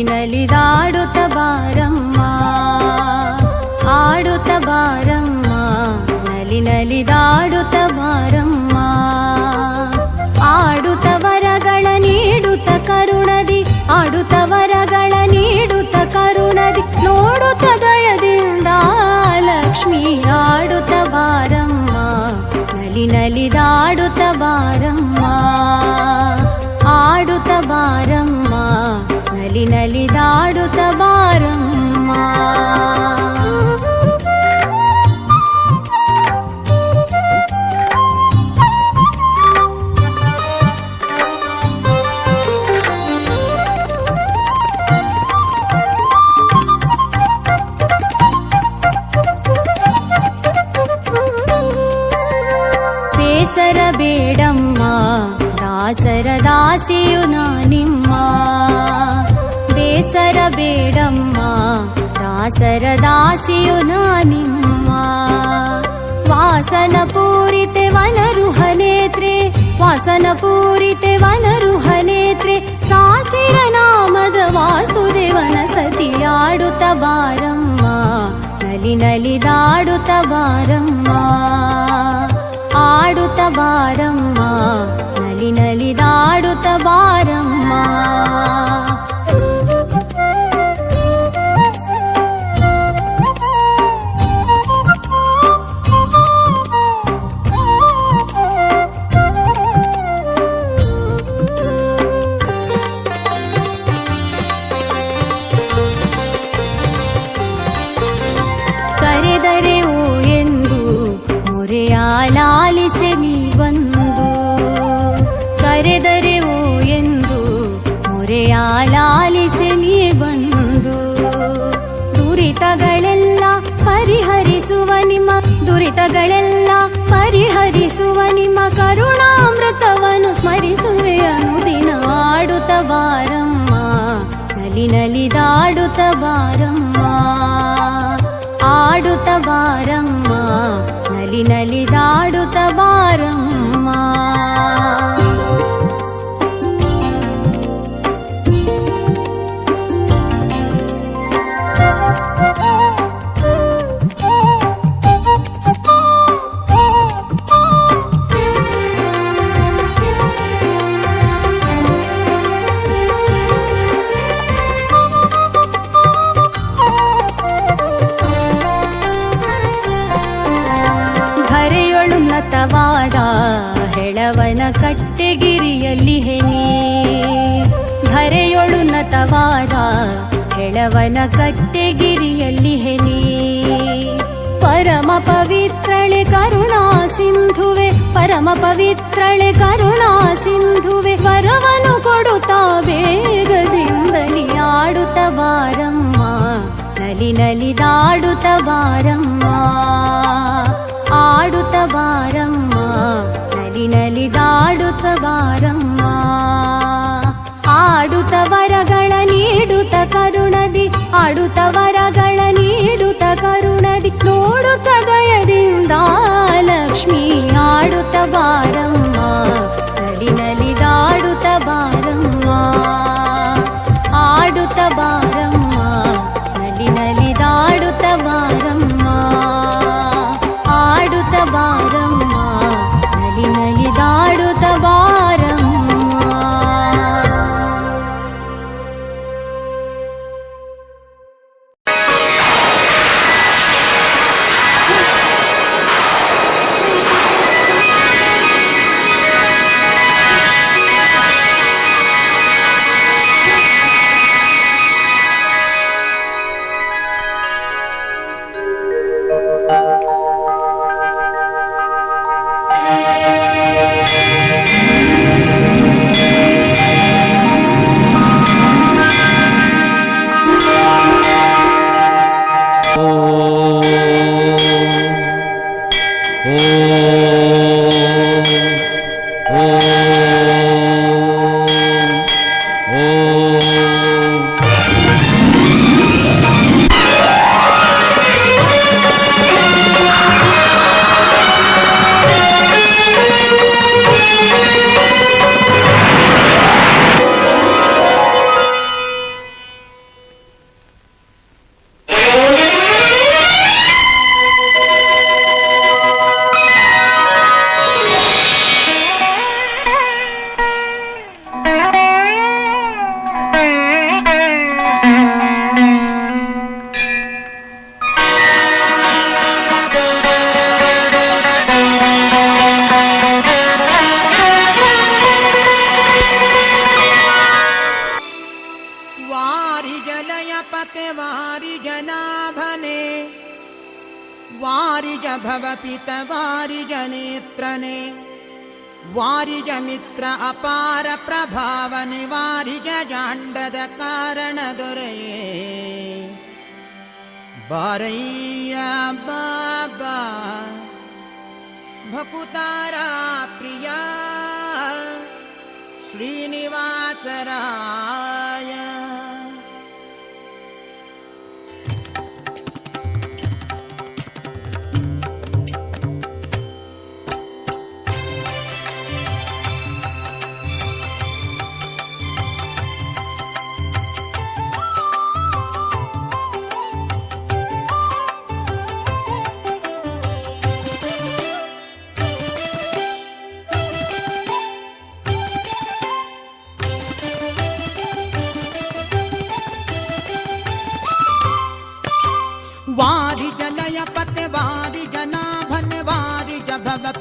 ನಲಿದಾಡುತ್ತ ಬಾರಮ್ಮ ಆಡುತ್ತ ಬಾರಮ್ಮ ನಲಿ ನಲಿದಾಡುತ್ತ ಬಾರಮ್ಮ ಬೇಡಮ್ಮ ದಾಸರ ದಾಸಿಯು ನಾನಿಮ್ಮ ಬೇಸರ ಬೇಡಮ್ಮ ದಾಸರ ದಾಸಿಯು ನಾನಿಮ್ಮ ವಾಸನ ಪೂರಿತೆ ವನರುಹ ನೇತ್ರೆ ವಾಸನ ಪೂರಿತೆ ವನರುಹ ನೇತ್ರೆ ಸಾಸಿರ ನಾಮದ ವಾಸುದೇವನ ಸತಿಯಾಡುತ್ತ ಬಾರಮ್ಮ ನಲಿ ನಲಿದಾಡುತ್ತ ಬಾರಮ್ಮ దాడుత బారమ్మా నలి నలి దాడుత బారమ్మా ದುರಿತಗಳೆಲ್ಲ ಪರಿಹರಿಸುವ ನಿಮ್ಮ ಕರುಣಾಮೃತವನ್ನು ಸ್ಮರಿಸುವೆ ಅನುದಿನ ಆಡುತ್ತ ಬಾರಮ್ಮ. ನಲಿ ನಲಿದಾಡುತ್ತ ಬಾರಮ್ಮ. ಧರೆಯೊಳುನ್ನತವಾದ ಕೆಳವನ ಕಟ್ಟೆಗಿರಿಯಲ್ಲಿ ಹೆನಿ ಪರಮ ಪವಿತ್ರಳೆ ಕರುಣಾ ಸಿಂಧುವೆ, ಪರಮ ಪವಿತ್ರಳೆ ಕರುಣಾ ಸಿಂಧುವೆ ವರವನು ಕೊಡುತ್ತಾ ಬೇಗದಿಂದಲಿ ಆಡುತ್ತ ಬಾರಮ್ಮ. ನಲಿ ನಲಿದಾಡುತ್ತ ಬಾರಮ್ಮ. ಆಡುತ್ತ ಬಾರಮ್ಮ. ನಲಿ ನಲಿದಾಡುತ್ತ ಬಾರಮ್ಮ. పాడుతవా वारिज भवपित वारिज नेत्रने। वारिज मित्र अपार प्रभावनि वारिज वारिजाण्डद कारणदुरये वारैया बाबा भकुतारा प्रिया श्रीनिवासरा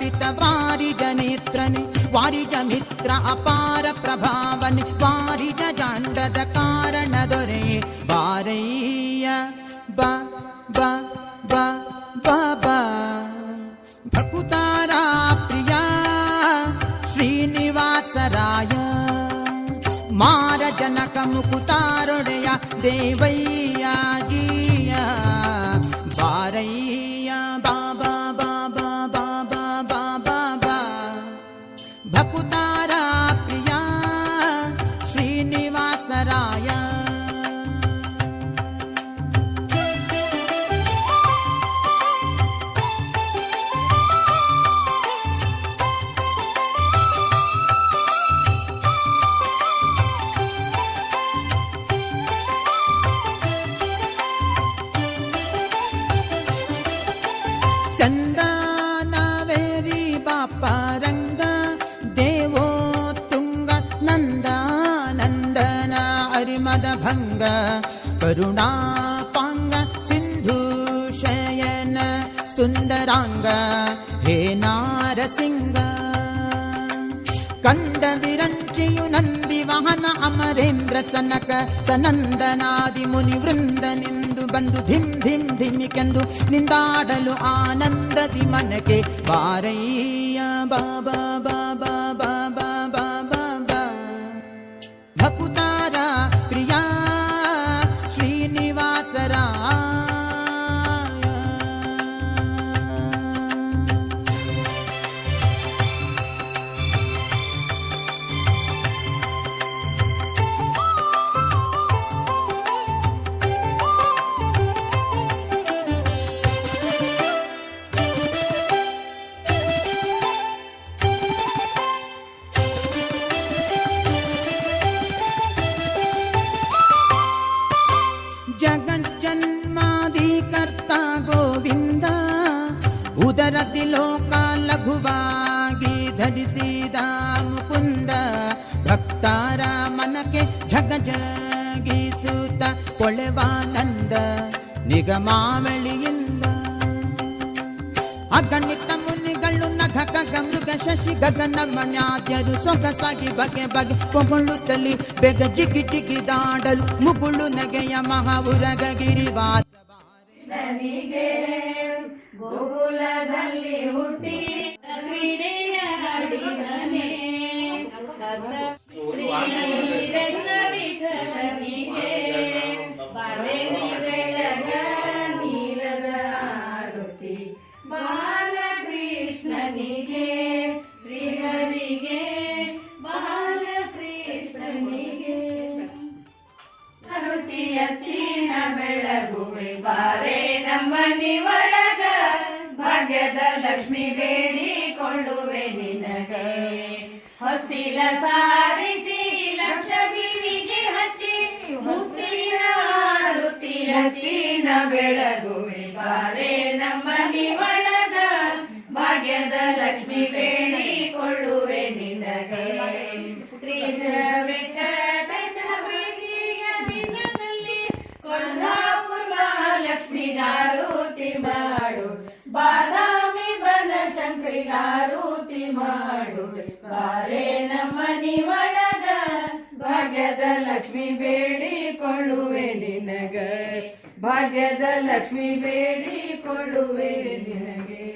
వ్యాపిత వారిజ నేత్రని వారిజ మిత్ర అపార ప్రభావని వారిజ జాండద కారణ దొరే వారయ్య బా బా బా బాబా భకుతారా ప్రియా శ్రీనివాసరాయ మార జనక ముకుతారుడయ దేవయ్యాగి भकुता करुणापाङ्ग सिन्धुशयन सुन्दराङ्ग हे नारसिंह कन्दविरञ्चयु नन्दिवहन अमरेन्द्र सनक सनन्दनादि मुनिवृन्द निन्दु बन्धु धिं नमरेन्द्रनादिमुनि सुन्द निडलु आनन्ददि मनके वारैया बाबा बाबा बाबा बाबा भकुत ಲಘುವಾಗಿ ಧರಿಸಿದ ಮುಕುಂದ ಭಕ್ತಾರ ಮನಕ್ಕೆ ಜಗ ಜಗಿಸುತ್ತ ಕೊಳೆವಾನಂದ ನಿಗಮಾವಳಿಯಿಂದ. ಅಗಣಿತ ಮುನಿಗಳು ನಖ ಖಗ ಮೃಗ ಶಶಿ ಗಗನ ಮಣ್ಯಾದ್ಯರು ಸೊಗಸಾಗಿ ಬಗೆ ಬಗೆ ಕೊಂಗೊಳ್ಳುತ್ತಲಿ ಬೆಗ ಜಿಗಿ ಜಿಗಿದಾಡಲು ಮುಗುಳು ನಗೆಯ ಮಹಾವುರಗ ಗಿರಿವಾಸ ನನಗೆ ಗೋಕುಲದಲ್ಲಿ ಹುಟ್ಟಿ ಕ್ರೀಡೆಯಾಡಿದನೆ ವಿಠಲನಿಗೆ ಬಾಳೆನಿ ಬೆಳಗ ನೀಲದ ಆರುತಿ ಬಾಲಕೃಷ್ಣನಿಗೆ ಹೊಸ್ತಿಲ ಸಾರಿಸಿ ಲಕ್ಷದೀವಿಗೆ ಹಚ್ಚಿ, ಮುತ್ತಿನ ತೀನ ಬೆಳಗುವೆ ಬಾರೆ ನಮ್ಮನಿ ಒಳಗ. ಭಾಗ್ಯದ ಲಕ್ಷ್ಮಿ ಬೇಡಿಕೊಳ್ಳುವೆ ನಿನಗೆ. ಶ್ರೀಜ ವೆಂಕಟೇಶ ಬೆಳ್ಳಿಯ ದಿನದಲ್ಲಿ ಕೊಲ್ಹಾಪುರ ಮಹಾಲಕ್ಷ್ಮಿಗಾರೂತಿ ಮಾಡು. ಬಾದಾಮಿ ಬನಶಂಕರಿಗಾರೂತಿ ಮಾಡು. ಬಾರೆ ನಮ್ಮನಿ ಒಳಗ ಭಾಗ್ಯದ ಲಕ್ಷ್ಮಿ ಬೇಡಿಕೊಳ್ಳುವೆ ನಿನಗೆ. ಭಾಗ್ಯದ ಲಕ್ಷ್ಮಿ ಬೇಡಿಕೊಳ್ಳುವೆ ನಿನಗೆ.